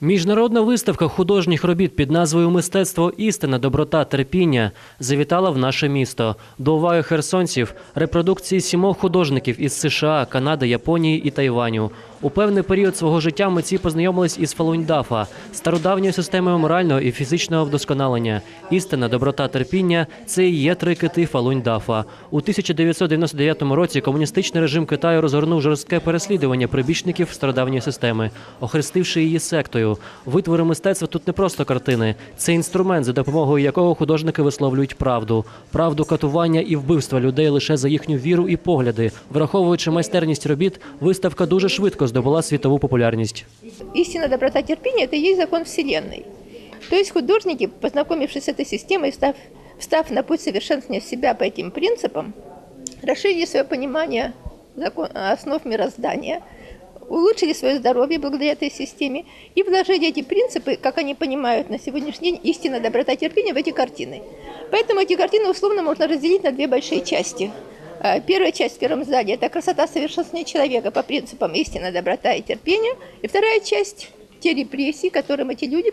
Міжнародна виставка художніх робіт під назвою Мистецтво істина, доброта, терпіння завітала в наше місто. До уваги херсонців репродукції сімох художників із США, Канади, Японії і Тайваню. У певний період свого життя митці познайомились із Фалунь-Дафа, стародавньою системою морального і фізичного вдосконалення. Істина, доброта, терпіння це і є три кити Фалунь-Дафа. У 1999 році комуністичний режим Китаю розгорнув жорстке переслідування прибічників стародавньої системи, охрестивши її сектою Витвори мистецтва тут не просто картини, це інструмент, за допомогою якого художники висловлюють правду, правду катування і вбивства людей лише за їхню віру і погляди. Враховуючи майстерність робіт, виставка дуже швидко здобула світову популярність. Истина, доброта, терпение – это и есть закон Вселенной. То есть художники, познакомившись с этой системой, став, встав на путь совершенствования себя по этим принципам, расширили свое понимание закон, основ мироздания, улучшили свое здоровье благодаря этой системе и вложили эти принципы, как они понимают на сегодняшний день, истина, доброта, терпение в эти картины. Поэтому эти картины условно можно разделить на две большие части. Э, Первая часть в первом зале – это красота совершенствования человека по принципам истины, доброта и терпения. И вторая часть – те репрессии, которым эти люди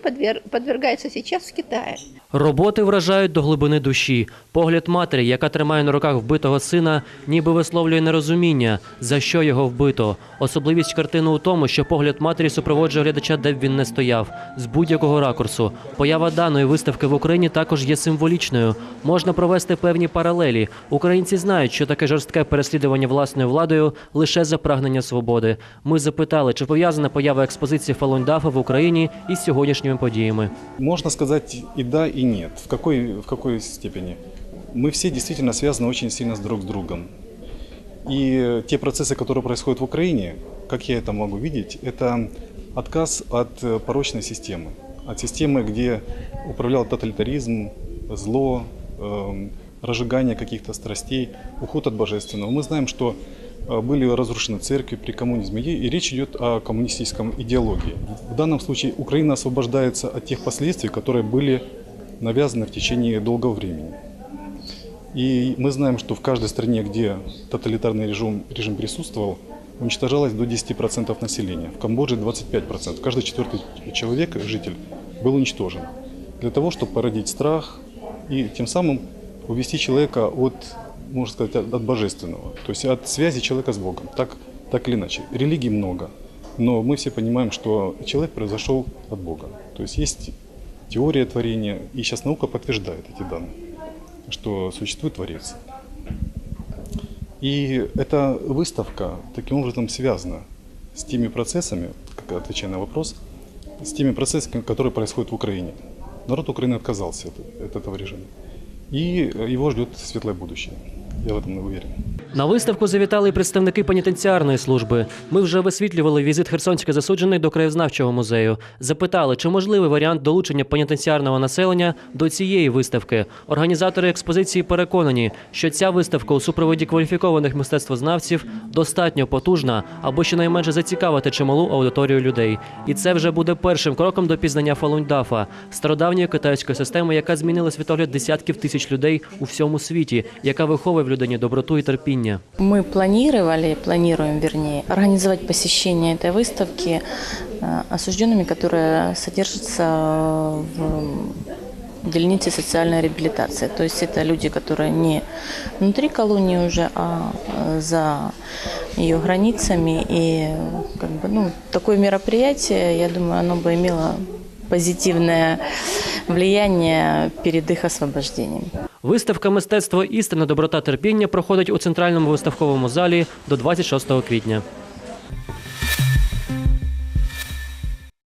подвергаются сейчас в Китае. Роботи вражають до глибини душі. Погляд матері, яка тримає на руках вбитого сина, ніби висловлює нерозуміння, за що його вбито. Особливість картини у тому, що погляд матері супроводжує глядача, де б він не стояв, з будь-якого ракурсу. Поява даної виставки в Україні також є символічною. Можна провести певні паралелі. Українці знають, що таке жорстке переслідування власною владою лише за прагнення свободи. Ми запитали, чи пов'язана поява експозиції Фалунь-Дафа в Україні із сьогоднішніми подіями. Можно сказать и да, и нет. В какой, в какой степени? Мы все действительно связаны очень сильно с друг с другом. И те процессы, которые происходят в Украине, как я это могу видеть, это отказ от э, порочной системы. От системы, где управлял тоталитаризм, зло, эм, разжигание каких-то страстей, уход от божественного. Мы знаем, что э, были разрушены церкви при коммунизме, и и речь идет о коммунистическом идеологии. В данном случае Украина освобождается от тех последствий, которые были навязаны в течение долгого времени. И мы знаем, что в каждой стране, где тоталитарный режим, режим присутствовал, уничтожалось до 10% населения. В Камбодже 25%. Каждый четвертый человек, житель, был уничтожен. Для того, чтобы породить страх и тем самым увести человека от, можно сказать, от, от божественного. То есть от связи человека с Богом. Так, так или иначе. Религий много. Но мы все понимаем, что человек произошел от Бога. То есть есть теория творения, и сейчас наука подтверждает эти данные, что существует Творец. И эта выставка таким образом связана с теми процессами, как отвечая на вопрос, с теми процессами, которые происходят в Украине. Народ Украины отказался от, этого режима. И его ждет светлое будущее. Я в этом уверен. На виставку завітали представники пенітенціарної служби. Ми вже висвітлювали візит херсонських засуджених до краєзнавчого музею. Запитали, чи можливий варіант долучення пенітенціарного населення до цієї виставки. Організатори експозиції переконані, що ця виставка у супроводі кваліфікованих мистецтвознавців достатньо потужна, аби щонайменше зацікавити чималу аудиторію людей. І це вже буде першим кроком до пізнання Фалунь-Дафа, стародавньої китайської системи, яка змінила світогляд десятків тисяч людей у всьому світі, яка виховує в людині доброту і терпіння Мы планировали, планируем, вернее, организовать посещение этой выставки э, осужденными, которые содержатся в дельнице социальной реабилитации. То есть это люди, которые не внутри колонии уже, а э, за ее границами. И как бы, ну, такое мероприятие, я думаю, оно бы имело позитивное влияние перед их освобождением. Виставка мистецтво істина, доброта, терпіння проходить у центральному виставковому залі до 26 квітня.